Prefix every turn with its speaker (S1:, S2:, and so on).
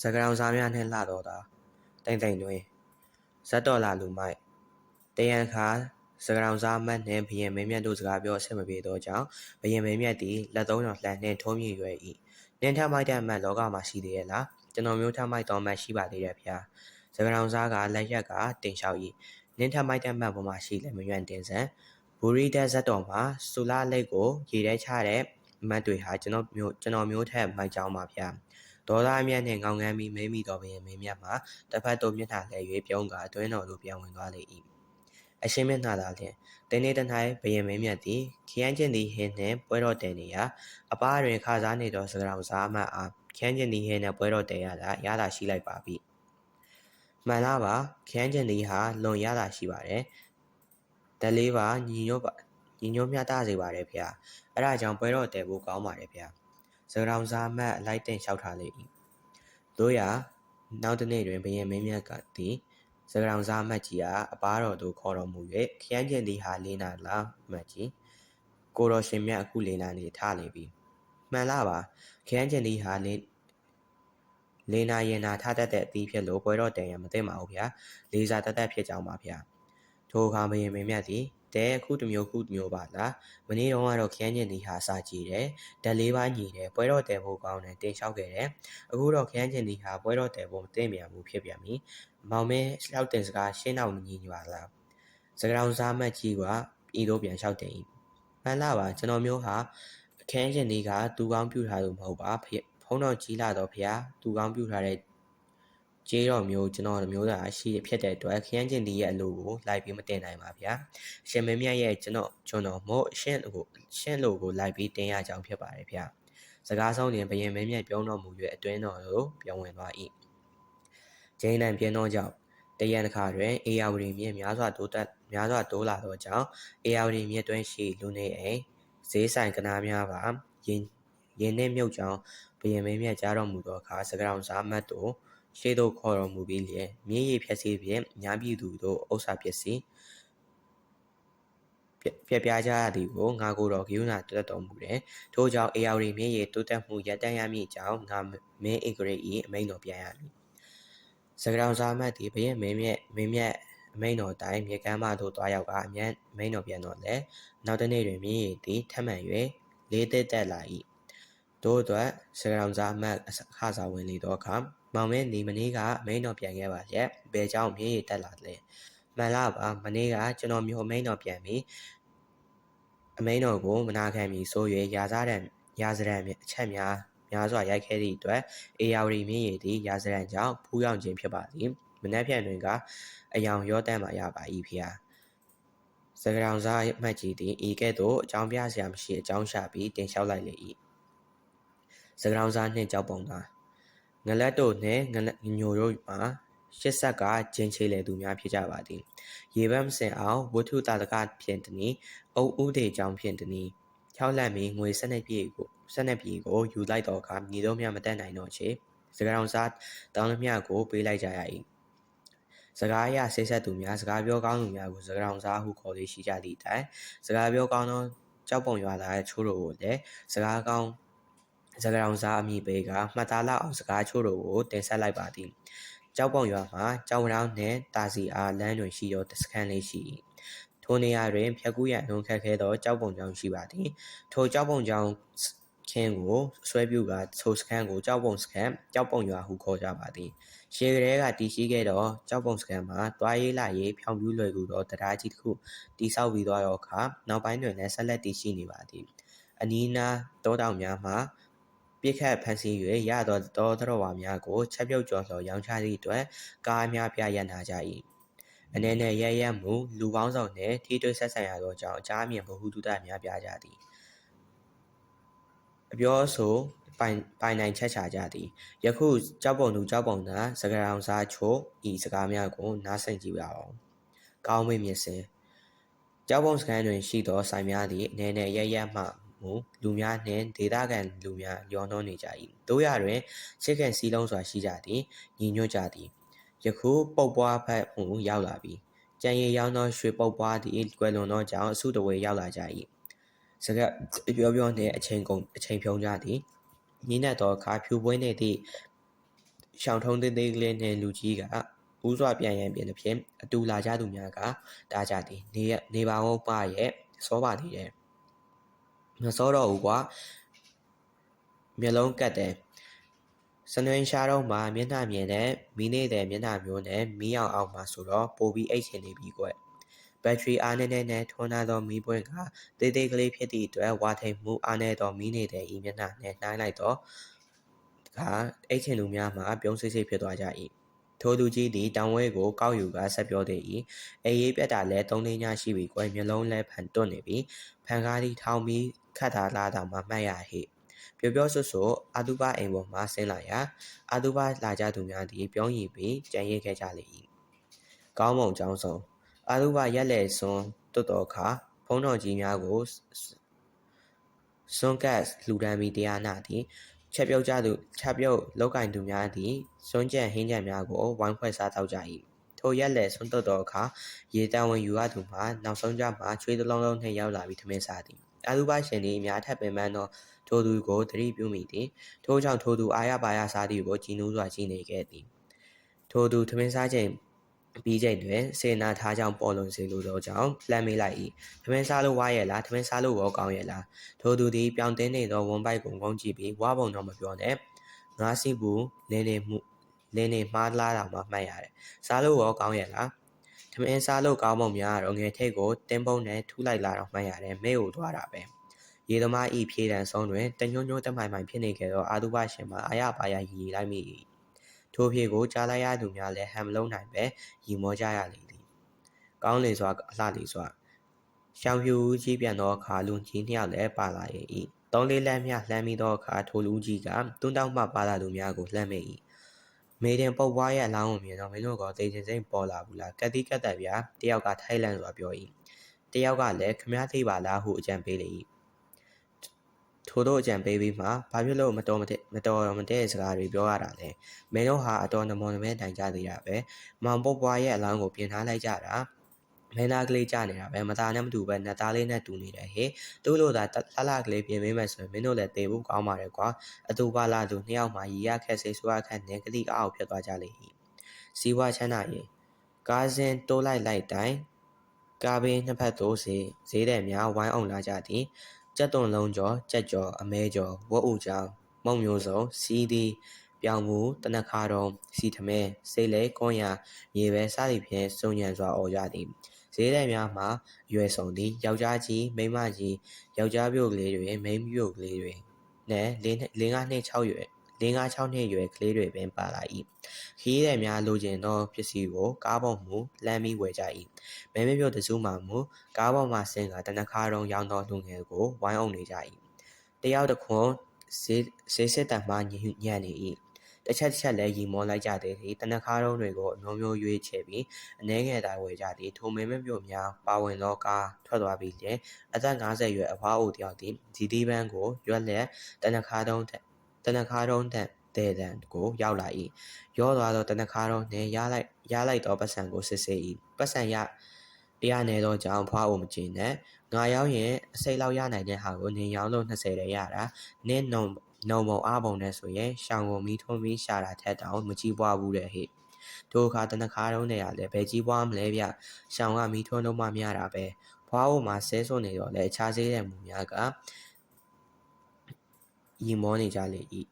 S1: စကရောင်စားများနှင့်လှတော်သာတိမ်တိမ်တွင်ဇက်တော်လာလူမိုက်တယံခါစကရောင်စားမတ်နှင့်ဘယင်မင်းမြတ်တို့စကားပြောအဆက်မပြေသောကြောင့်ဘယင်မင်းမြတ်သည်လက်သုံးတော်လှန်နှင့်ထုံးမြင့်ရွယ်၏နင်းထမိုက်တဲ့အမတ်လောကမှာရှိသေးရဲ့လားကျွန်တော်မျိုးထမိုက်တော်မတ်ရှိပါသေးတယ်ဗျာစကရောင်စားကလက်ရက်ကတင်လျှောက်၏နင်းထမိုက်တဲ့အမတ်ပေါ်မှာရှိလဲမရွံ့တင်စံဘူရီတက်ဇက်တော်မှာစူလာလိတ်ကိုရေထဲချတဲ့အမတ်တွေဟာကျွန်တော်မျိုးကျွန်တော်မျိုးထက်မိုက်ကြောင်းပါဗျာ ဒေါသအမျက်နှင့်ငောင်ငန်းပြီးမဲမိတော်ပင်မင်းမြတ်မှာတစ်ဖက်သို့မျက်နှာလဲ၍ပြုံးကအတွင်းတော်သို့ပြန်ဝင်သွားလေ၏အရှင်မျက်နှာသာလျှင်တင်းနေတ၌ဘယင်မင်းမြတ်သည်ခရမ်းကျင်သည်ဟင်းနှင့်ပွဲတော်တည်နေရာအပားတွင်ခါစားနေသောစကရောင်စားအမတ်အားခရမ်းကျင်သည်ဟင်းနှင့်ပွဲတော်တည်ရတာရတာရှိလိုက်ပါပြီမှန်လားပါခရမ်းကျင်သည်ဟာလွန်ရတာရှိပါတယ်တလေးပါညီညွတ်ပါညီညွတ်မျှတစေပါတယ်ဗျာအဲ့ဒါကြောင့်ပွဲတော်တည်ဖို့ကောင်းပါတယ်ဗျာ စကရောင်စားမတ်အလိုက်တင်လျှောက်ထားလေ၏တို့ရာနောက်တစ်နေ့တွင်ဘုရင်မင်းမြတ်ကသည်စကရောင်စားမတ်ကြီးအားအပားတော်သို့ခေါ်တော်မူ၍ခရမ်းကျင်သည်ဟာလေးနာလားမတ်ကြီးကိုတော်ရှင်မြတ်အခုလေးနာနေထလေပြီမှန်လားပါခရမ်းကျင်သည်ဟာလေးလေးနာရင်နာထတတ်တဲ့အသီးဖြစ်လို့ပွဲတော်တန်ရမသိပါဘူးဗျာလေးစားတတ်တတ်ဖြစ်ကြောင်းပါဗျာထိုအခါဘုရင်မင်းမြတ်သည် တဲအခုတစ်မျိုးခုတစ်မျိုးပါလားမနေ့တုန်းကတော့ခရမ်းကျင်သည်ဟာစာကြည့်တယ်ဓာတ်လေးပါညီတယ်ပွဲတော်တယ်ဖို့ကောင်းတယ်တင်လျှောက်ခဲ့တယ်အခုတော့ခရမ်းကျင်သည်ဟာပွဲတော်တယ်ဖို့မသိမြန်ဘူးဖြစ်ပြန်ပြီမောင်မဲလျှောက်တင်စကားရှင်းအောင်ညီညွတ်လားစကရောင်စားမတ်ကြီးကဤတို့ပြန်လျှောက်တင်၏မှန်လားပါကျွန်တော်မျိုးဟာခရမ်းကျင်သည်ကသူကောင်းပြုထားလို့မဟုတ်ပါဖုံးတော်ကြီးလာတော့ဖះသူကောင်းပြုထားတဲ့ ကျေးတော်မျိုးကျွန်တော်မျိုးသားရှိဖြစ်တဲ့အတွက်ခရမ်းကျင်ဒီရဲ့အလိုကိုလိုက်ပြီးမတင်နိုင်ပါဗျာ။ရှင်မင်းမြတ်ရဲ့ကျွန်တော်ကျွန်တော်မို့ရှင့်ကိုရှင့်လိုကိုလိုက်ပြီးတင်ရကြောင်းဖြစ်ပါတယ်ဗျာ။စကားဆုံးရင်ဘယင်မင်းမြတ်ပြောတော်မူ၍အတွင်းတော်ကိုပြောင်းဝင်သွား၏။ဂျိန်းနံပြင်းသောကြောင့်တရန်တစ်ခါတွင်အေယာဝတီမြစ်များစွာတိုးတက်များစွာတိုးလာသောကြောင့်အေယာဝတီမြစ်တွင်ရှိလူနေအိမ်ဈေးဆိုင်ကနာများပါရင်ရင်နှင့်မြုပ်ကြောင်းဘယင်မင်းမြတ်ကြားတော်မူသောအခါစကရောင်စားမတ်တို့ ရှေ့သို့ခေါ်တော်မူပြီးလျက်မြင်းရည်ဖြက်စီးဖြင့်ညာပြည်သူတို့ဥစ္စာပစ္စည်းပြပြကြရသည်ကိုငါကိုယ်တော်ဂိယူနာတက်တော်မူတယ်။ထို့ကြောင့်အေယာဝတီမြင်းရည်တိုးတက်မှုရပ်တန့်ရမည့်အကြောင်းငါမင်းဧကရိ၏အမိန့်တော်ပြန်ရမည်။စကရောင်စာမတ်သည်ဘရင်မင်းမြတ်မင်းမြတ်အမိန်တော်တိုင်မြေကမ်းမသို့တွားရောက်ကအမြန်အမိန်တော်ပြန်တော်လဲနောက်တစ်နေ့တွင်မြင်းရည်သည်ထပ်မံ၍လေးသက်တက်လာ၏တို့အတွက်စကရောင်စာမတ်အခါစာဝင်လေသောအခါမောင်မင်းဒီမနေ့ကအမိန်တော်ပြန်ခဲ့ပါရဲ့ဘယ်ကြောင့်မြင်းရည်တက်လာလဲမှန်လားပါမနေ့ကကျွန်တော်မျိုးအမိန်တော်ပြန်ပြီးအမိန်တော်ကိုမနာခံမီဆို၍ရာဇရန်ရာဇရန်အချက်များများစွာရိုက်ခဲ့သည့်အတွက်အေယာဝတီမြင်းရည်သည်ရာဇရန်ကြောင့်ဖူးယောင်ခြင်းဖြစ်ပါသည်မနက်ဖြန်တွင်ကအယောင်ရောတန့်မှရပါ၏ဖေဟာစကရောင်စားမှတ်ကြီးသည်ဤကဲ့သို့အကြောင်းပြစရာမရှိအကြောင်းရှာပြီးတင်လျှောက်လိုက်လေ၏စကရောင်စားနှင့်ကြောက်ပုံသား ငလက်တို့နှင့်ငလက်ညိုတို့မှာရှစ်ဆက်ကဂျင်းချေလေသူများဖြစ်ကြပါသည်ရေပန်းမစင်အောင်ဝတ္ထုတာတကဖြင့်တနည်းအုပ်ဦးတေကြောင့်ဖြင့်တနည်းချောက်လက်မီငွေ၁၂ပြည့်ကို၁၂ပြည်ကိုယူလိုက်တော့အခါညီတို့များမတက်နိုင်တော့ချေစကရောင်စားတောင်းလျှကိုပေးလိုက်ကြရ၏စကားအရဆေးဆက်သူများစကားပြောကောင်းသူများကိုစကားအောင်စားဟုခေါ်လေးရှိကြသည့်တိုင်စကားပြောကောင်းသောကြောက်ပုံရွာသားချိုးတို့ကိုလည်းစကားကောင်း စကားအောင်စားအမိပေးကမှတ်သားလောက်အောင်စကားချိုးတို့ကိုတင်ဆက်လိုက်ပါသည်ကြောက်ပုံရွာမှာကြောက်ရောင်းနှင့်တာစီအားလမ်းတွင်ရှိသောစခန်းလေးရှိ၏ထိုနေရာတွင်ဖြက်ကူးရန်နှုံခက်ခဲသောကြောက်ပုံကြောင်ရှိပါသည်ထိုကြောက်ပုံကြောင်ခင်းကိုဆွဲပြုကဆိုစခန်းကိုကြောက်ပုံစခန်းကြောက်ပုံရွာဟုခေါ်ကြပါသည်ရှေကလေးကတည်ရှိခဲ့သောကြောက်ပုံစခန်းမှာတွားရေးလာရေးဖြောင်ပြူးလွယ်ကူသောတရားကြီးတစ်ခုတည်ဆောက်ပြီးသောအခါနောက်ပိုင်းတွင်လည်းဆက်လက်တည်ရှိနေပါသည်အနီးနားတောတောင်များမှာ ပြစ်ခတ်ဖန်ဆီး၍ရသောတောသတော်ဝါများကိုချက်ပြုတ်ကျော်လှော်ရောင်းချသည့်အတွက်ကားများပြရန်နာကြ၏အနေနဲ့ရရမှုလူပေါင်းဆောင်နှင့်ထိတွေ့ဆက်ဆံရသောကြောင့်အကြအမြင်ဘ ഹു တုတများပြကြသည်အပြောဆိုပိုင်ပိုင်နိုင်ချက်ချကြသည်ယခုကြောက်ပုံသူကြောက်ပုံသာစကရောင်စားချို့ဤစကားများကိုနားဆင်ကြည့်ပါအောင်ကောင်းမွေ့မြင့်စင်ကြောက်ပုံစကန်တွင်ရှိသောဆိုင်များသည်အနေနဲ့ရရမှ မူလူများနှင့်ဒေသခံလူများရောနှောနေကြ၏တို့ရတွင်ချစ်ခင်စီးလုံးစွာရှိကြသည်ညီညွတ်ကြသည်ယခုပုတ်ပွားဖက်မှုရောက်လာပြီကြံရည်ရောင်းသောရွှေပုတ်ပွားသည်ကွယ်လွန်သောကြောင့်အစုတဝေရောက်လာကြ၏စကပြောပြောနှင့်အချိန်ကုန်အချိန်ဖြုံးကြသည်ညီနက်သောအခါဖြူပွင့်နေသည့်ရှောင်းထုံးသေးသေးကလေးနှင့်လူကြီးကဦးစွာပြန်ရန်ပြင်သဖြင့်အတူလာကြသူများကတားကြသည်နေရနေပါဦးပါရဲ့စောပါသေးတယ် မစောတော့ဘူးကွာမျက်လုံးကတ်တယ်စနွင်းရှားတော့မှမျက်နှာမြင်တဲ့မီးနေတဲ့မျက်နှာမျိုးနဲ့မီးအောင်အောင်မှဆိုတော့ပိုပြီးအိတ်ချင်နေပြီကွဘက်ထရီအားနည်းနည်းနဲ့ထွန်းလာသောမီးပွင့်ကတေးသေးကလေးဖြစ်သည့်အတွက်ဝါထိန်မှုအားနည်းသောမီးနေတဲ့ဤမျက်နှာနှင့်နှိုင်းလိုက်တော့ကအိတ်ချင်သူများမှပြုံးစိတ်စိတ်ဖြစ်သွားကြ၏ထိုသူကြီးသည်တောင်ဝဲကိုကောက်ယူကဆက်ပြောသေး၏အေးရေးပြတ်တာလဲသုံးလေးညရှိပြီကွယ်မျက်လုံးလဲဖန်တွတ်နေပြီဖန်ကားသည်ထောင်ပြီး ခတ်ထားလာတာမှမှတ်ရဟိပျော်ပျော်ဆွတ်ဆွတ်အာတုပအိမ်ပေါ်မှဆင်းလာရာအာတုပလာကြသူများသည်ပြောင်းရည်ပြီးကြံရည်ခဲ့ကြလေ၏ကောင်းမုံចောင်းဆုံးအာတုပရက်လက်စွန်းတွတ်တော်အခါဖုံးတော်ကြီးများကိုစွန်ကတ်လှူဒန်းပြီးတရားနာသည်ချက်ပြုတ်ကြသူချက်ပြုတ်လောက်ကင်သူများသည်စွန့်ကြံဟင်းကြံများကိုဝိုင်းဖွဲ့စားတောက်ကြ၏ထိုရက်လက်စွန့်တုတ်သောအခါရေတံဝင်ယူရသူမှနောက်ဆုံးကြမှာချွေးတလုံးလုံးနှင့်ရောက်လာပြီးထမင်းစားသည် အာလူပရှင်သည်အများထပ်ပင်ပန်းသောထိုသူကိုသတိပြုမိသည်ထိုကြောင့်ထိုသူအာရပါရစားသည်ကိုကြည်နူးစွာကြည်နေခဲ့သည်ထိုသူထမင်းစားချိန်ပြီးချိန်တွင်စေနာထားကြောင့်ပေါ်လွန်စေလိုသောကြောင့်လှမ်းမေးလိုက်၏ထမင်းစားလို့ဝါရဲ့လားထမင်းစားလို့ရောကောင်းရဲ့လားထိုသူသည်ပြောင်းတင်းနေသောဝန်ပိုက်ကိုငုံကြည့်ပြီးဝါပုံတော့မပြောနဲ့ငါစီဘူးလင်းနေမှုလင်းနေမှားလာတော့မှမှတ်ရတယ်စားလို့ရောကောင်းရဲ့လားထ မင်းစားလို့ကောင်းပုံများတော့ငယ်ထိတ်ကိုတင်းပုံနဲ့ထူလိုက်လာတော့မှတ်ရတယ်မဲကိုသွားတာပဲရေသမားဤဖြေတံဆုံးတွင်တညွညွတမိုင်မိုင်ဖြစ်နေခဲ့သောအာတုဘရှင်မှာအာရပါရရည်လိုက်မိ၏ထိုဖြေကိုကြားလိုက်ရသူများလည်းဟမ်မလုံးနိုင်ပဲရီမောကြရလေသည်ကောင်းလေစွာအလှလေစွာရှောင်ဖြူကြီးပြန်သောအခါလူကြီးနှစ်ယောက်လည်းပါလာ၏သုံးလေးလက်မျှလှမ်းမိသောအခါထိုလူကြီးကတွန်းတောက်မှပါလာသူများကိုလှမ်းမိ၏ မေတင်ပုတ်ပွားရဲ့အလောင်းကိုမြင်တော့မင်းတို့ကတေချင်စိမ့်ပေါ်လာဘူးလားကတိကတ်တယ်ဗျာတယောက်ကထိုင်းလန်စွာပြော၏တယောက်ကလည်းခမားသိပါလားဟုအကြံပေးလေ၏ထို့သောအကြံပေးပြီးမှဘာဖြစ်လို့မတော်မတဲ့မတော်မတဲ့စကားတွေပြောရတာလဲမင်းတို့ဟာအတော်နမောနမဲတိုင်ကြသေးတာပဲမောင်ပုတ်ပွားရဲ့အလောင်းကိုပြင်ထားလိုက်ကြတာ မင်းသားကလေးကြနေတာပဲမသားနဲ့မတူပဲနတ်သားလေးနဲ့တူနေတယ်ဟေ့သူ့လိုသာလှလှကလေးပြင်ပေးမယ်ဆိုရင်မင်းတို့လည်းတေဖို့ကောင်းပါတယ်ကွာအတူပါလာသူနှစ်ယောက်မှရီရခက်စိတ်ဆိုးရခက်နဲ့ကတိအောက်ဖြစ်သွားကြလေ၏စီဝါချမ်းသာရင်ကားစင်တိုးလိုက်လိုက်တိုင်းကားဘေးနှစ်ဖက်သို့စေဈေးတယ်များဝိုင်းအောင်လာကြသည်ကြက်သွန်လုံးကျော်ကြက်ကျော်အမဲကျော်ဝက်ဥကြောင်မုံမျိုးစုံစီးသည်ပြောင်မူတနခါတော်စီထမဲစိတ်လေကွန်ရမြေပဲစသည်ဖြင့်စုံညံစွာអော်ကြသည် ဈေးတဲ့များမှာရွယ်ဆောင်သည်ယောက်ျားကြီးမိန်းမကြီးယောက်ျားပြုတ်ကလေးတွေမိန်းပြုတ်ကလေးတွေနဲ့လင်းလင်းကားနှင့်6ရွယ်လင်းကား6နှစ်ရွယ်ကလေးတွေပင်ပါလာ၏ခီးတဲ့များလိုချင်သောပစ္စည်းကိုကားပေါ်မူလမ်းပြီးဝယ်ကြ၏မဲမဲပြုတ်တစုမှမူကားပေါ်မှဆင်းကတနခါတုံးရောင်းသောလူငယ်ကိုဝိုင်းအောင်နေကြ၏တယောက်တစ်ခွန်းဈေးဈေးစစ်တံမှညံ့နေ၏ တစ်ချက်တစ်ချက်လည်းရီမောလိုက်ကြသည်ဒီတနခါတုံးတွေကိုအမျိုးမျိုးရွေးချယ်ပြီးအနှဲငယ်သာဝယ်ကြသည်ထိုမဲမဲပြုတ်များပါဝင်သောကားထွက်သွားပြီးလျှင်အသက်50ရွယ်အဖွားအိုတယောက်သည်ဒီဒီပန်းကိုရွက်လက်တနခါတုံးတနခါတုံးတဲ့တဲ့တန်ကိုရောက်လာ၏ရောသွားသောတနခါတုံးနှင့်ရလိုက်ရလိုက်သောပတ်စံကိုစစ်ဆေး၏ပတ်စံရတရားနေသောကြောင့်ဖွားအိုမကျင်းနဲ့ငါရောက်ရင်အစိတ်လောက်ရနိုင်တဲ့ဟာကိုနင်ရောင်းလို့20တဲ့ရတာနင်းနုံ နှုံပုံအားပုံနဲ့ဆိုရင်ရှောင်းကိုမီးထွန်းပြီးရှာတာထက်တောင်မကြည့်ပွားဘူးတဲ့ဟဲ့တို့အခါတနခါတုံးနေရလဲဘယ်ကြည့်ပွားမလဲဗျရှောင်းကမီးထွန်းလို့မှမရတာပဲဖွားအိုမှာဆဲဆွနေတော့လဲအခြားသေးတဲ့မူများကရီမောနေကြလေ၏